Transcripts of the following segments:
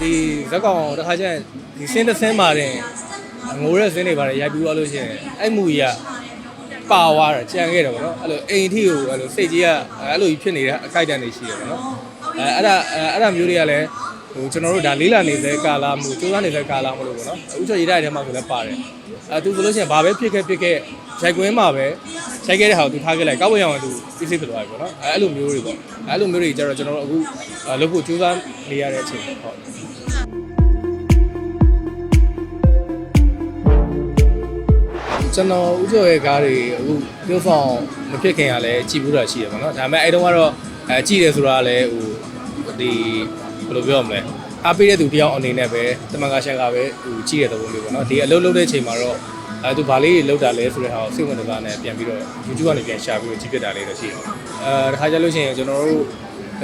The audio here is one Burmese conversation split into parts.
ဒီဇက်ကောင်တစ်ခါကျရင်ဒီစင်းတစ်စင်းပါတယ်ငိုတဲ့စင်းတွေပါတယ်ရိုက်ပြီးသွားလို့ရှိရင်အဲ့မူကြီးကပါသွားတာကြံခဲ့တယ်ဗောနော်အဲ့လိုအိမ်ထိကိုအဲ့လိုစိတ်ကြီးကအဲ့လိုကြီးဖြစ်နေတဲ့အခိုက်အတန့်တွေရှိတယ်ဗောနော်အဲအဲ့ဒါအဲ့ဒါမျိုးတွေကလည်းဟိုကျွန်တော်တို့ဒါလေးလာနေတဲ့ကာလာမှုစူးစမ်းနေတဲ့ကာလာမှုလို့ဗောနော်ဥချောရေးတဲ့ထဲမှာဆိုလည်းပါတယ်အဲသူဆိုလို့ရှိရင်ဘာပဲဖြစ်ခဲ့ဖြစ်ခဲ့ရိုက်ကွင်းမှာပဲရိုက်ခဲ့တဲ့ဟာကိုသူထားခဲ့လိုက်ကောက်ဝေးအောင်သူပြည့်စုံပြသွားပြီဗောနော်အဲအဲ့လိုမျိုးတွေဗောအဲ့လိုမျိုးတွေကြတော့ကျွန်တော်တို့အခုလုပ်ဖို့စူးစမ်းနေရတဲ့အချိန်ဟုတ် ကျွန်တော်ဥကျော်ရဲ့ကားတွေအခုပြုတ်ဆောင်မဖြစ်ခင်ကလည်းကြည်ဘူးတာရှိတယ်ပေါ့နော်ဒါပေမဲ့အဲ့တုန်းကတော့အဲကြည်တယ်ဆိုတာကလည်းဟိုဒီဘယ်လိုပြောရမလဲအားပေးတဲ့သူတယောက်အနေနဲ့ပဲတမန်ကရှက်ကပဲဟိုကြည်တဲ့သဘောမျိုးပေါ့နော်ဒီအလုပ်လုပ်တဲ့ချိန်မှာတော့အဲသူဘာလေးတွေလုပ်တာလဲဆိုတဲ့ဟာကိုစိတ်ဝင်စားတာနဲ့ပြန်ပြီးတော့ YouTube ကနေပြန်ရှာပြီးတော့ကြည့်ပြတာလေးတော့ရှိတယ်အဲတခါကျလို့ရှိရင်ကျွန်တော်တို့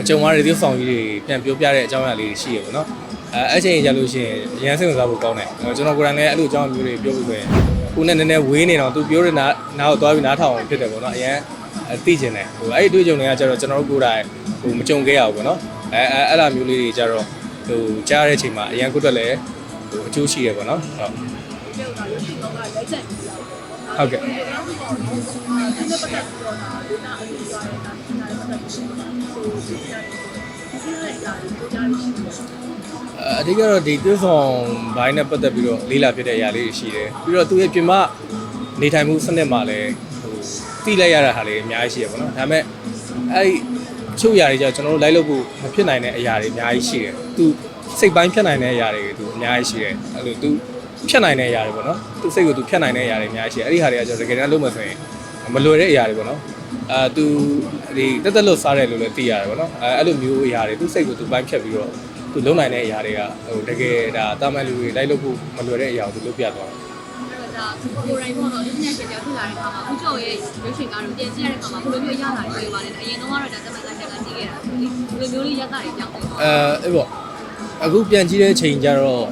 ကြုံရတဲ့ဒီဆောင်ကြီးတွေပြန်ပြောပြတဲ့အကြောင်းအရာလေးတွေရှိရပေါ့နော် အဲအဲ့ချိန်ကျလို့ရှိရင်အရန်စိတ်ဝင်စားဖို့ကောင်းတယ်ကျွန်တော်ကိုယ်တိုင်လည်းအဲ့လိုအကြောင်းမျိုးတွေပြောပြီးဆိုရင်ခုနဲ့နည်းနည်းဝေးနေတော့သူပြောတဲ့နားနားကိုသွားပြီးနားထောင်အောင်ဖြစ်တယ်ပေါ့နော်အရင်အသိကျင်တယ်ဟိုအဲ့ဒီတွေ့ကြုံတွေကကျတော့ကျွန်တော်တို့ကိုယ်တိုင်ဟိုမကြုံခဲ့ရဘူးပေါ့နော်အဲအဲအဲ့လိုမျိုးလေးတွေကျတော့ဟိုကြားတဲ့အချိန်မှာအရင်ကိုယ်တက်လည်းဟိုအကျိုးရှိတယ်ပေါ့နော်ဟုတ်ဟုတ်ကဲ့ အဓိကတော့ဒီသွေးဆောင်ဘိုင်းနဲ့ပတ်သက်ပြီးတော့လေးလာဖြစ်တဲ့အရာလေးတွေရှိတယ်ပြီးတော့သူရဲ့ပြင်မနေထိုင်မှုစနစ်မှာလည်းဟိုတိလိုက်ရတာဟာလေးအများကြီးရှိရပါတော့ဒါပေမဲ့အဲ့ဒီအချို့အရာတွေကျတော့ကျွန်တော်တို့လိုက်လို့ဖို့မဖြစ်နိုင်တဲ့အရာတွေအများကြီးရှိတယ်သူစိတ်ပိုင်းဖြတ်နိုင်တဲ့အရာတွေသူအများကြီးရှိတယ်အဲ့လိုသူဖြတ်နိုင်တဲ့အရာတွေပေါ့နော်သူစိတ်ကိုသူဖြတ်နိုင်တဲ့အရာတွေအများကြီးရှိတယ်အဲ့ဒီဟာတွေကကျွန်တော်တကယ်တမ်းလုပ်မှဆိုရင်မလွယ်တဲ့အရာတွေပေါ့နော်အာသူဒီတက်တက်လွတ်စားတယ်လို့လည်းသိရတယ်ပေါ့နော်အဲအဲ့လိုမျိုးအရာတွေသူစိတ်ကိုသူပိုင်းဖြတ်ပြီးတော့ သူလုံနိုင်တဲ့အရာတွေကဟိုတကယ်ဒါတာမန်လူတွေလိုက်လို့ဖို့မလွယ်တဲ့အရာကိုသူလုပ်ပြသွားတယ်အဲ့တော့ဒါကိုယ်တိုင်ပေါ့နော်ဒီနေ့ရှင်ကြောက်ဖြစ်လာတဲ့အခါမှာဦးကျော်ရဲ့ရွှေရှင်ကားကိုပြင်ကြည့်ရတဲ့အခါမှာဘယ်လိုမျိုးရလာတွေပါလဲအရင်တော့ကတော့ဒါတမန်ကချက်ကကြည့်ခဲ့တာဘယ်လိုမျိုးလေးရတာတွေကြောက်တယ်ပေါ့အဲအဲ့ပေါ့အခုပြန်ကြည့်တဲ့ချိန်ကျတော့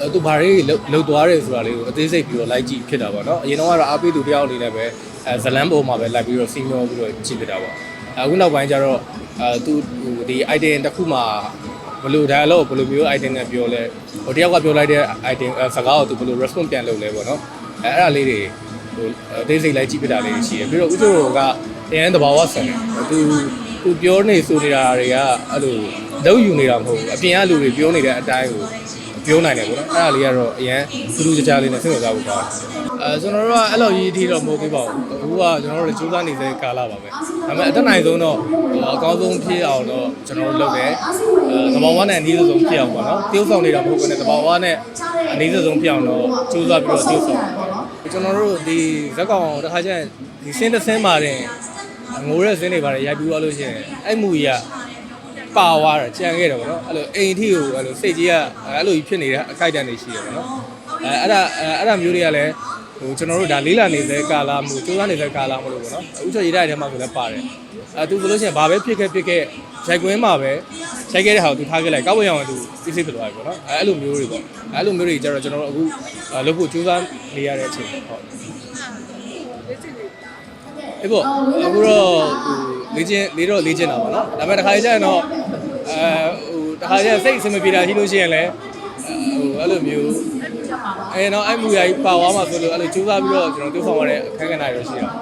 အဲသူဘာတွေလှုပ်လှုပ်သွားတယ်ဆိုတာလေးကိုအသေးစိတ်ပြီးတော့လိုက်ကြည့်ဖြစ်တာပေါ့နော်အရင်တော့ကတော့အားပေးသူတယောက်အနေနဲ့ပဲအဲဇလန်ပေါ်မှာပဲလိုက်ပြီးတော့စီမျောပြီးတော့ကြည့်ဖြစ်တာပေါ့အခုနောက်ပိုင်းကျတော့အဲသူဟိုဒီ item တစ်ခုမှာ ဘယ်လို dialogue ဘယ်လိုမျိုး item နဲ့ပြောလဲဟိုတယောက်ကပြောလိုက်တဲ့ item စကားကိုသူဘယ်လို response ပြန်လုပ်လဲပေါ့နော်အဲအဲ့ဒါလေးတွေဟိုအသေးစိတ်လိုက်ကြည့်ဖြစ်တာလေးရှိတယ်ပြီးတော့ဥစ္စာကတန်တဘာဝဆန်တယ်သူသူပြောနေဆိုနေတာတွေကအဲ့လိုလုံးယူနေတာမဟုတ်ဘူးအပြင်ကလူတွေပြောနေတဲ့အတိုင်းကို ပြောနိုင်တယ်ပေါ့နော်အဲ့ဒါလေးကတော့အရန်သူတို့ကြကြလေးနဲ့စိတ်ဝင်စားဖို့ကောင်းတယ်အဲကျွန်တော်တို့ကအဲ့လိုကြီးအထိတော့မဟုတ်သေးပါဘူးအခုကကျွန်တော်တို့စူးစမ်းနေတဲ့ကာလပါပဲဒါပေမဲ့အတက်နိုင်ဆုံးတော့အကောင်းဆုံးဖြစ်အောင်တော့ကျွန်တော်တို့လုပ်တယ်အဲသဘာဝနဲ့အနည်းဆုံးဖြစ်အောင်ပေါ့နော် tiêu ဆောင်နေတာမဟုတ်ဘူးနဲ့သဘာဝနဲ့အနည်းဆုံးဖြစ်အောင်တော့စူးစမ်းပြီးတော့ tiêu ဆောင်ကျွန်တော်တို့ဒီဇက်ကောင်တစ်ခါကျရင်ဒီစင်းတစ်စင်းပါတယ်ငိုတဲ့စင်းတွေပါတယ်ရိုက်ပြီးသွားလို့ရှိရင်အဲ့မူကြီးက ပါသွားတာကြံခဲ့တယ်ဗောနော်အဲ့လိုအိမ်ထိကိုအဲ့လိုစိတ်ကြီးကအဲ့လိုကြီးဖြစ်နေတဲ့အခိုက်အတန့်တွေရှိတယ်ဗောနော်အဲအဲ့ဒါအဲ့ဒါမျိုးတွေကလည်းဟိုကျွန်တော်တို့ဒါလေးလာနေတဲ့ကာလာမှုစူးစမ်းနေတဲ့ကာလာမှုလို့ဗောနော်ဥချောရေးတဲ့ထဲမှာဆိုလည်းပါတယ်အဲသူဆိုလို့ရှိရင်ဘာပဲဖြစ်ခဲ့ဖြစ်ခဲ့ရိုက်ကွင်းမှာပဲရိုက်ခဲ့တဲ့ဟာကိုသူထားခဲ့လိုက်ကောက်ဝေးအောင်သူပြည့်စုံပြသွားပြီဗောနော်အဲအဲ့လိုမျိုးတွေဗောအဲ့လိုမျိုးတွေကျတော့ကျွန်တော်တို့အခုလုပ်ဖို့စူးစမ်းနေရတဲ့အချိန်ဟုတ်အေးပေါ့အခုတော့ဟိုလေ့ကျင့်လေးတော့လေ့ကျင့်တာပါနော်ဒါပေမဲ့တစ်ခါကျရင်တော့ အဲဟိုတစ်ခါကျရင်စိတ်အဆင်မပြေတာရှိလို့ရှိရင်လည်းဟိုအဲ့လိုမျိုးအဲတော့အဲ့မူရာကြီးပါသွားမှာဆိုလို့အဲ့လိုကြိုးစားပြီးတော့ကျွန်တော်တွေ့ဆောင်ရတဲ့အခက်အခဲတွေရှိအောင်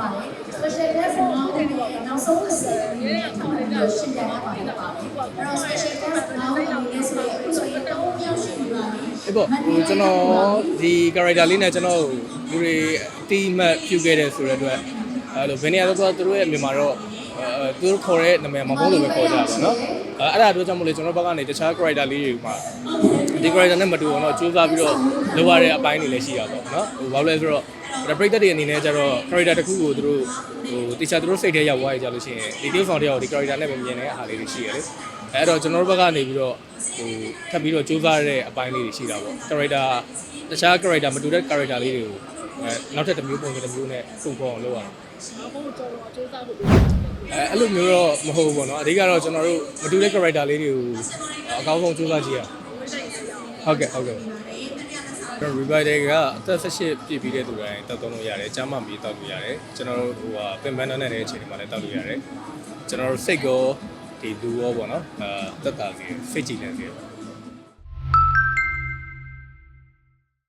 အေးပေါ့ဟိုကျွန်တော်ဒီ character လေးနဲ့ကျွန်တော်လူတွေအတိအမှတ်ပြုခဲ့တဲ့ဆိုတဲ့အတွက်အဲ့လိုဘယ်နေရာတော့သူတို့ရဲ့မြန်မာတော့အဲ သူတို့ခေါ်တဲ့နာမည်မဟုတ်လို့ပဲခေါ်ကြတာပေါ့နော်အဲအဲ့ဒါအတွက်ကြောင့်မို့လို့ကျွန်တော်ဘက်ကနေတခြား character လေးတွေမှာဒီ character နဲ့မတူအောင်တော့စူးစမ်းပြီးတော့လုပ်ရတဲ့အပိုင်းတွေလည်းရှိရပါတော့နော်ဟိုဘာလို့လဲဆိုတော့ဒါပရိသတ်တွေအနေနဲ့ကျတော့ character တစ်ခုကိုသူတို့ဟိုတခြားသူတို့စိတ်ထဲရောက်သွားရကြလို့ရှိရင်ဒီ team ဆောင်တယောက်ဒီ character နဲ့ပဲမြင်တဲ့အားလေးတွေရှိရတယ်လေအဲ့တော့ကျွန်တော်တို့ဘက်ကနေပြီးတော့ဟိုထပ်ပြီးတော့စူးစမ်းရတဲ့အပိုင်းလေးတွေရှိတာပေါ့ character တခြား character မတူတဲ့ character လေးတွေကို အဲနောက်ထပ်တစ်မျိုးပုံစံတစ်မျိုးနဲ့ပုံပေါ်အောင်လုပ်ရအောင်အဲအဲ့လိုမျိုးတော့မဟုတ်ဘူးပေါ့နော်အဓိကတော့ကျွန်တော်တို့မတူတဲ့ character လေးတွေကိုအကောင်းဆုံးစူးစမ်းကြည့်ရအောင်ဟုတ်ကဲ့ဟုတ်ကဲ့ကျွန်တော် revider ကအသက်18ပြည့်ပြီးတဲ့သူတိုင်းတောက်သုံးလို့ရတယ်။ကျမ်းမာမီတောက်လို့ရတယ်။ကျွန်တော်တို့ဟိုဟာပင်ပန်းနဲ့တဲ့အချိန်တွေမှာလည်းတောက်လို့ရတယ်။ကျွန်တော်တို့စိတ်ကောဒီလူရောပေါ့နော်။အဲတက်တာစီစိတ်ကြည်နေစီ